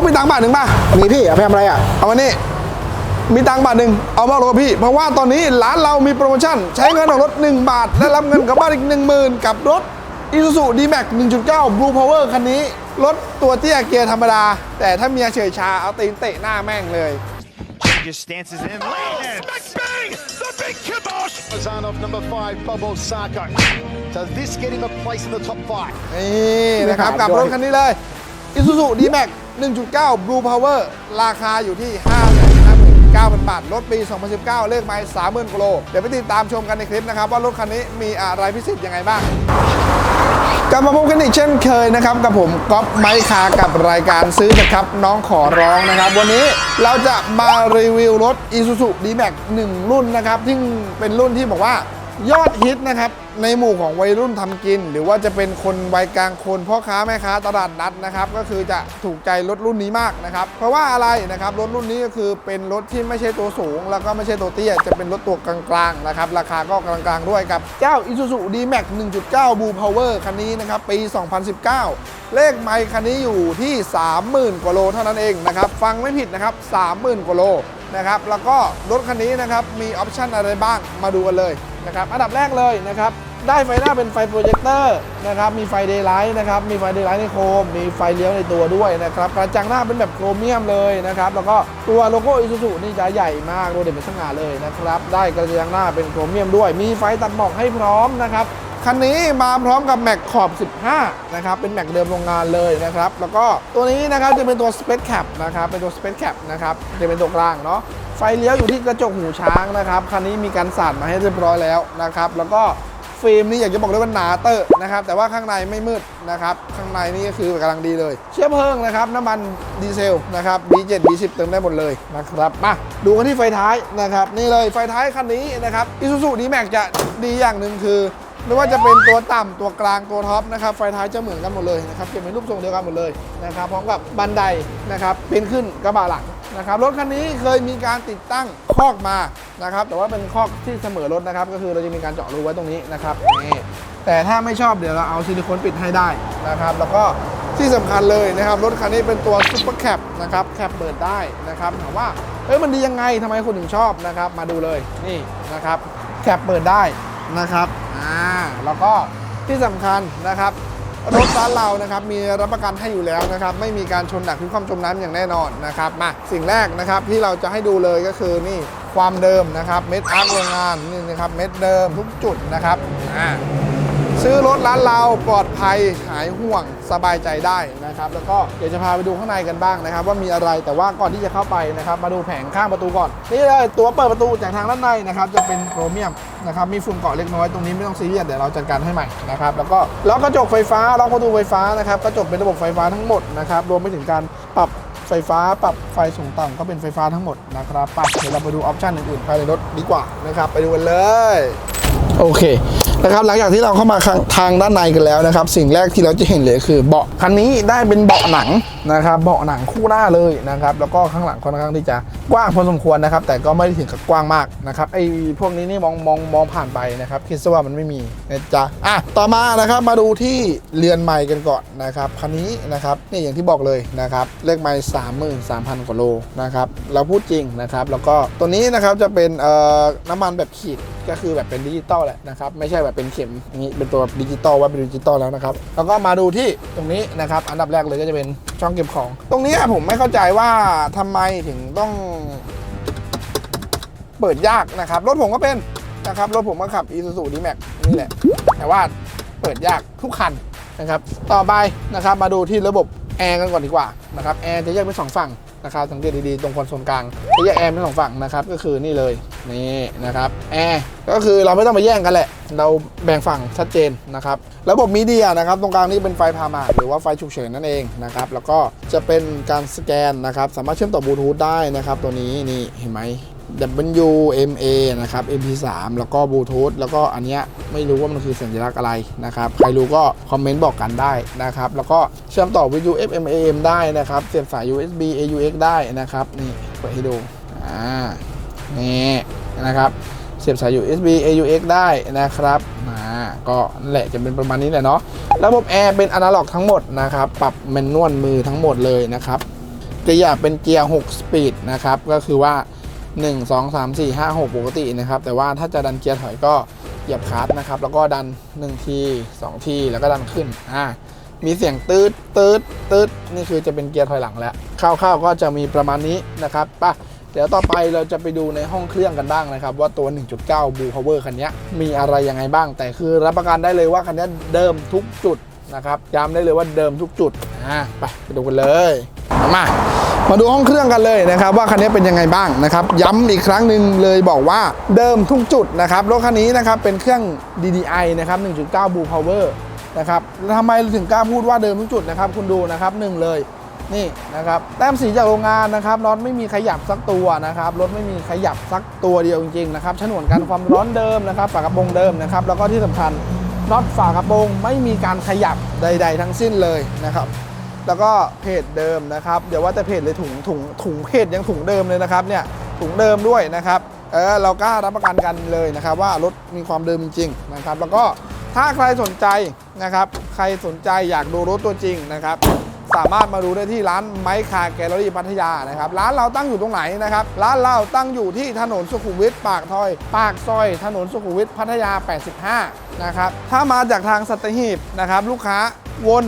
กมีตังค์บาทหนึ่งป่ะ มีพี่เอาไปทำอะไรอะ เอามานี่มีตังค์บาทหนึ่งเอามาโรพี่ เพราะว่าตอนนี้ร้านเรามีโปรโมชั่น ใช้เงินออกรถ 1 บาท และรับเงินกลับบ้านอีก 1 0,000 กับรถ Isuzu D-Max 1.9 Blue Power คันนี้ รถตัวเตี้ยเกียร์ธรรมดา แต่ถ้าเมียเฉยชาเอาตีนเตะหน้าแม่งเลย Changes stances and lands. Bang, bang! The big kibosh! Zamazanov, number five, Bobo Sarko. Does this get him a place in the top five? นี่นะครับไม่กับขาดรด้ถวยคันนี้เลย Isuzu D-Max 1.9 Blue Power ราคาอยู่ที่ 559,000 บาท รถปี 2019 เลขไมล์30,000กิโล เดี๋ยวไปติดตามชมกันในคลิปนะครับ ว่ารถคันนี้มีอะไรพิเศษยังไงบ้างกลับมาพบกันอีกเช่นเคยนะครับ กับผมก๊อฟไมค์คากับรายการซื้อนะครับ น้องขอร้องนะครับ วันนี้เราจะมารีวิวรถ Isuzu D-Max 1 รุ่นนะครับ ที่เป็นรุ่นที่บอกว่า ยอดฮิตนะครับในหมู่ของวัยรุ่นทำกิน หรือว่าจะเป็นคนวัยกลางคนพ่อค้าแม่ค้าตลาดนัดนะครับก็คือจะถูกใจรถรุ่นนี้มากนะครับเพราะว่าอะไรนะครับรถรุ่นนี้ก็คือเป็นรถที่ไม่ใช่ตัวสูง แล้วก็ไม่ใช่ตัวเตี้ยจะเป็นรถตัวกลางๆนะครับราคาก็กลางๆด้วยกับเจ้า Isuzu D-Max 1.9 Blue Power คันนี้นะครับปี 2019 เลขไมค์คันนี้อยู่ที่ 30,000 กว่าโลเท่านั้นเองนะครับฟังไม่ผิดนะครับ 30,000 กว่าโลนะครับแล้วก็รถคันนี้นะครับมีออปชันอะไรบ้างมาดูกันเลย นะครับอันดับแรกเลยนะครับได้ไฟหน้าเป็นไฟโปรเจคเตอร์นะครับมีไฟเดย์ไลท์นะครับมีไฟเดย์ไลท์ในโคม มีไฟเลี้ยวในตัวด้วยนะครับกระจังหน้าเป็นแบบโครเมียมเลยนะครับแล้วก็ตัวโลโก้อิซูซุนี่จะใหญ่มากโดดเด่นเป็นสง่าเลยนะครับได้กระจังหน้าเป็นโครเมียมด้วย มีไฟตัดหมอกให้พร้อมนะครับคันนี้มาพร้อมกับแม็กขอบ 15 นะครับ เป็นแม็กเดิมโรงงานเลยนะครับ แล้วก็ตัวนี้นะครับจะเป็นตัว Space Cap นะครับ เป็นตัว Space Cap นะครับ จะเป็นตัวกลางเนาะ ไฟเลี้ยวอยู่ที่กระจกหูช้างนะครับคันนี้มีการสาดมาให้เรียบร้อยแล้วนะครับ แล้วก็ฟิล์มนี่อยากจะบอกเลยว่าหนาเตอะนะครับแต่ว่าข้างในไม่มืดนะครับข้างในนี่ก็คือกำลังดีเลย เชื้อเพลิงนะครับน้ำมันดีเซลนะครับ B7 B10 เติมได้หมดเลยนะครับมาดูกันที่ไฟท้ายนะครับนี่เลยไฟท้ายคันนี้นะครับ Isuzu D-Max จะดีอย่างหนึ่งคือไม่ว่าจะเป็นตัวต่ำตัวกลางตัวท็อปนะครับไฟท้ายจะเหมือนกันหมดเลยนะครับจะเป็นรูปทรงเดียวกันหมดเลยนะครับพร้อมกับบันไดนะครับเป็นขึ้นกระบะหลัง นะครับรถคันนี้เคยมีการติดตั้งคอกมานะครับ แต่ว่าเป็นคอกที่เสมอรถนะครับ ก็คือเราจะมีการเจาะรูไว้ตรงนี้นะครับนี่แต่ถ้าไม่ชอบเดี๋ยวเราเอาซิลิโคนปิดให้ได้นะครับ แล้วก็ที่สำคัญเลยนะครับ รถคันนี้เป็นตัวซุปเปอร์แคปนะครับแคปเปิดได้นะครับถามว่าเอ้ยมันดียังไงทำไมคนถึงชอบนะครับ มาดูเลยนี่นะครับแคปเปิดได้นะครับอ่าแล้วก็ที่สำคัญนะครับ รถร้านเรานะครับมีรับประกันให้อยู่แล้วนะครับไม่มีการชนหนักพลิกความจมน้ำอย่างแน่นอนนะครับมาสิ่งแรกนะครับที่เราจะให้ดูเลยก็คือนี่ความเดิมนะครับเม็ดอาร์ตโรงงานนี่นะครับเม็ดเดิมทุกจุดนะครับอ่า ซื้อรถร้านเราปลอดภัยหายห่วงสบายใจได้นะครับ แล้วก็เดี๋ยวจะพาไปดูข้างในกันบ้างนะครับ ว่ามีอะไรแต่ว่าก่อนที่จะเข้าไปนะครับ มาดูแผงข้างประตูก่อน นี่เลยตัวเปิดประตูจากทางด้านในนะครับ จะเป็นโครเมียมนะครับมีฝุ่นเกาะเล็กน้อยตรงนี้ไม่ต้องซีเรียสเดี๋ยวเราจัดการให้ใหม่นะครับแล้วก็ล็อกกระจกไฟฟ้าล็อกประตูไฟฟ้านะครับกระจกเป็นระบบไฟฟ้าทั้งหมดนะครับรวมไปถึงการปรับไฟฟ้าปรับไฟสูงต่ำก็เป็นไฟฟ้าทั้งหมดนะครับไปเดี๋ยวเราไปดูออปชันอื่นๆภายในรถดีกว่านะครับไปดูกันเลย โอเคนะครับหลังจากที่เราเข้ามาทางด้านในกันแล้วนะครับ สิ่งแรกที่เราจะเห็นเลยคือ เบาะคันนี้ได้เป็นเบาะหนังนะครับเบาะหนังคู่หน้าเลยนะครับแล้วก็ข้างหลังค่อนข้างที่จะกว้างพอสมควรนะครับ แต่ก็ไม่ได้ถึงกับกว้างมากนะครับไอ้พวกนี้นี่มองมองมองผ่านไปนะครับคิดซะว่ามันไม่มีนะจ๊ะอะต่อมานะครับมาดูที่เรือนใหม่กันก่อนนะครับคันนี้นะครับนี่อย่างที่บอกเลยนะครับเลขไมล์สามหมื่นสามพันกว่าโลนะครับเราพูดจริงนะครับแล้วก็ตัวนี้นะครับจะเป็นเอ่อน้ำมันแบบขีดก็คือแบบเป็นดิจิตอลแหละนะครับไม่ใช่แบบเป็นเข็มนี้เป็นตัวดิจิตอลว่าเป็นดิจิตอลแล้วนะครับแล้วก็มาดูที่ตรงนี้นะครับอันดับแรกเลยก็จะเป็น ช่องเก็บของ ตรงนี้ผมไม่เข้าใจว่าทำไมถึงต้อง เปิดยากนะครับ รถผมก็เป็นนะครับ รถผมก็ขับ Isuzu D-Max นี่แหละ แต่ว่าเปิดยากทุกคันนะครับ ต่อไปนะครับ มาดูที่ระบบแอร์กันก่อนดีกว่านะครับ แอร์จะแยกเป็นสองฝั่ง นะครับสังเกตดีๆตรงคอนโซลกลางจะแยกแอร์เป็นสองฝั่งนะครับก็คือนี่เลยนี่นะครับแอร์ก็คือเราไม่ต้องมาแย่งกันแหละ เราแบ่งฝั่งชัดเจนนะครับระบบมีเดียนะครับตรงกลางนี้เป็นไฟพามาหรือว่าไฟฉุกเฉินนั่นเองนะครับแล้วก็จะเป็นการสแกนนะครับสามารถเชื่อมต่อบลูทูธได้นะครับตัวนี้นี่เห็นไหม WMA นะครับ MP3 แล้วก็บลูทูธแล้วก็อันเนี้ยไม่รู้ว่ามันคือสัญลักษณ์อะไรนะครับ ใครรู้ก็คอมเมนต์บอกกันได้นะครับ แล้วก็เชื่อมต่อวิทยุ FM AM ได้นะครับ เสียบสาย USB AUX ได้นะครับ นี่เปิดให้ดู อ่า นี่นะครับเสียบสาย USB AUX ได้นะครับอ่าก็นั่นแหละจะเป็นประมาณนี้แหละเนาะ ระบบแอร์เป็นอนาล็อกทั้งหมดนะครับ ปรับแมนนวลมือทั้งหมดเลยนะครับ เกียร์เป็นเกียร์ 6 สปีดนะครับ ก็คือว่า 1 2 3 4 5 6 ปกตินะครับ แต่ว่าถ้าจะดันเกียร์ถอยก็เหยียบคลัตช์นะครับ แล้วก็ดัน 1 ที 2 ที แล้วก็ดันขึ้น อ่า มีเสียงตืดตืดตืดนี่คือจะเป็นเกียร์ถอยหลังแล้วคร่าวๆก็จะมีประมาณนี้นะครับป่ะเดี๋ยวต่อไปเราจะไปดูในห้องเครื่องกันบ้างนะครับ ว่าตัว 1.9 Blue Power คันนี้มีอะไรยังไงบ้าง แต่คือรับประกันได้เลยว่าคันนี้เดิมทุกจุดนะครับย้ำได้เลยว่าเดิมทุกจุดอ่าไปไปดูกันเลย มา มาดูห้องเครื่องกันเลยนะครับว่าคันนี้เป็นยังไงบ้างนะครับย้ำอีกครั้งหนึ่งเลยบอกว่าเดิมทุกจุดนะครับรถคันนี้นะครับเป็นเครื่อง DDI นะครับ 1.9 Blue Power นะครับแล้วทำไมถึงกล้าพูดว่าเดิมทุกจุดนะครับคุณดูนะครับหนึ่งเลยนี่นะครับแต้มสีจากโรงงานนะครับน็อตไม่มีขยับสักตัวนะครับรถไม่มีขยับสักตัวเดียวจริงๆนะครับฉนวนกันความร้อนเดิมนะครับฝากระโปรงเดิมนะครับแล้วก็ที่สำคัญน็อตฝากระโปรงไม่มีการขยับใด ๆ ทั้งสิ้นเลยนะครับ แล้วก็เพจเดิมนะครับเดี๋ยวว่าแต่เพจเลยถุงถุงถุงเพจยังถุงเดิมเลยนะครับเนี่ยถุงเดิมด้วยนะครับเออเรากล้ารับประกันกันเลยนะครับ ว่ารถมีความเดิมจริงนะครับ แล้วก็ถ้าใครสนใจนะครับ ใครสนใจอยากดูรถตัวจริงนะครับ สามารถมาดูได้ที่ร้านไมค์คาแกลเลอรี่พัทยานะครับ ร้านเราตั้งอยู่ตรงไหนนะครับ ร้านเราตั้งอยู่ที่ถนนสุขุมวิทปากทอย ปากซอย ถนนสุขุมวิทพัทยา 85 นะครับ ถ้ามาจากทางสัตหีบนะครับ ลูกค้าวน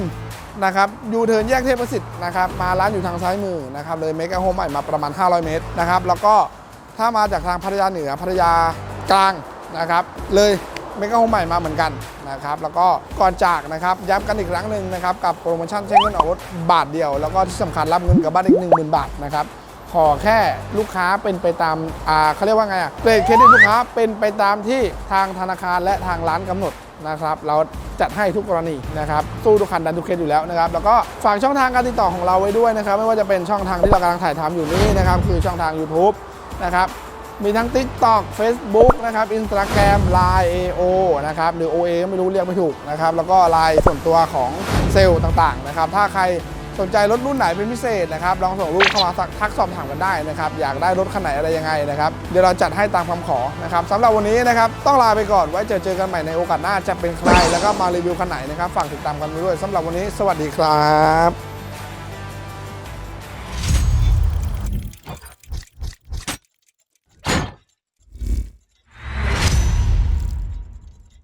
นะครับยูเทิร์นแยกเทพประสิทธิ์นะครับมาร้านอยู่ทางซ้ายมือนะครับเลยเมกะโฮมใหม่มาประมาณ 500 เมตรนะครับแล้วก็ถ้ามาจากทางพัทยาเหนือพัทยากลางนะครับเลยเมกะโฮมใหม่มาเหมือนกันนะครับแล้วก็ก่อนจากนะครับย้ำกันอีกครั้งหนึ่งนะครับกับโปรโมชั่นใช้เงินออกรถบาทเดียว แล้วก็ที่สำคัญรับเงินกับบ้านอีก 10,000 บาทนะครับขอแค่ลูกค้าเป็นไปตามอ่าเขาเรียกว่าไงอะเกรดเครดิตลูกค้าเป็นไปตามที่ทางธนาคารและทางร้านกำหนด นะครับเราจัดให้ทุกกรณีนะครับสู้ทุกคันดันทุกเคสอยู่แล้วนะครับแล้วก็ฝากช่องทางการติดต่อของเราไว้ด้วยนะครับไม่ว่าจะเป็นช่องทางที่เรากำลังถ่ายทำอยู่นี้นะครับคือช่องทาง YouTube นะครับมีทั้ง TikTok Facebook นะครับ Instagram Line AO นะครับหรือ OA ไม่รู้เรียกไม่ถูกนะครับแล้วก็ Line ส่วนตัวของเซลล์ต่างๆนะครับถ้าใคร สนใจรถรุ่นไหนเป็นพิเศษนะครับลองส่งรูปเข้ามาทักสอบถามกันได้นะครับอยากได้รถคันไหนอะไรยังไงนะครับเดี๋ยวเราจัดให้ตามคำขอนะครับสำหรับวันนี้นะครับต้องลาไปก่อนไว้เจอเจอกันใหม่ในโอกาสหน้าจะเป็นใครแล้วก็มารีวิวคันไหนนะครับฝากติดตามกันไปด้วยสำหรับวันนี้ สวัสดีครับ